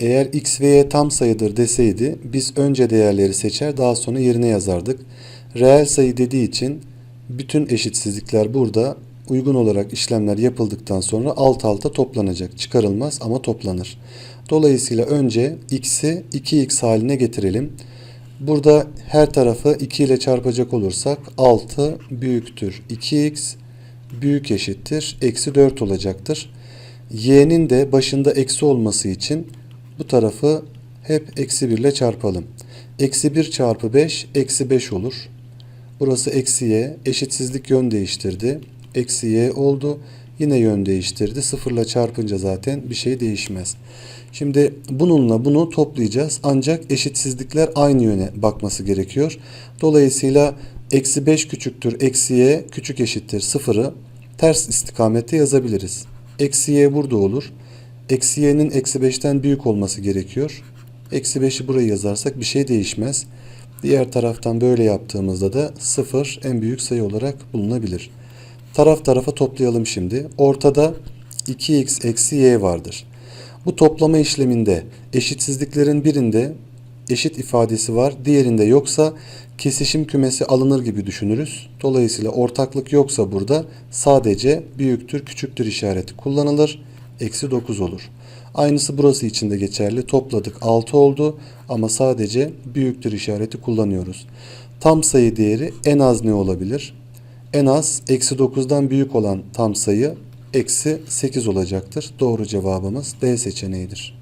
Eğer x ve y tam sayıdır deseydi biz önce değerleri seçer daha sonra yerine yazardık. Reel sayı dediği için bütün eşitsizlikler burada uygun olarak işlemler yapıldıktan sonra alt alta toplanacak. Çıkarılmaz ama toplanır. Dolayısıyla önce x'i 2x haline getirelim. Burada her tarafı 2 ile çarpacak olursak 6 büyüktür 2x büyük eşittir eksi 4 olacaktır. y'nin de başında eksi olması için bu tarafı hep eksi 1 ile çarpalım. Eksi 1 çarpı 5 eksi 5 olur. Burası eksi y eşitsizlik yön değiştirdi. Eksi y oldu. Yine yön değiştirdi. Sıfırla çarpınca zaten bir şey değişmez. Şimdi bununla bunu toplayacağız. Ancak eşitsizlikler aynı yöne bakması gerekiyor. Dolayısıyla eksi 5 küçüktür eksi y küçük eşittir sıfırı ters istikamette yazabiliriz. Eksi y burada olur. Eksi y'nin eksi 5'ten büyük olması gerekiyor. Eksi 5'i buraya yazarsak bir şey değişmez. Diğer taraftan böyle yaptığımızda da 0 en büyük sayı olarak bulunabilir. Taraf tarafa toplayalım şimdi. Ortada 2x eksi y vardır. Bu toplama işleminde eşitsizliklerin birinde eşit ifadesi var, diğerinde yoksa kesişim kümesi alınır gibi düşünürüz. Dolayısıyla ortaklık yoksa burada sadece büyüktür küçüktür işareti kullanılır. Eksi 9 olur. Aynısı burası için de geçerli. Topladık 6 oldu ama sadece büyüktür işareti kullanıyoruz. Tam sayı değeri en az ne olabilir? En az eksi 9'dan büyük olan tam sayı eksi 8 olacaktır. Doğru cevabımız D seçeneğidir.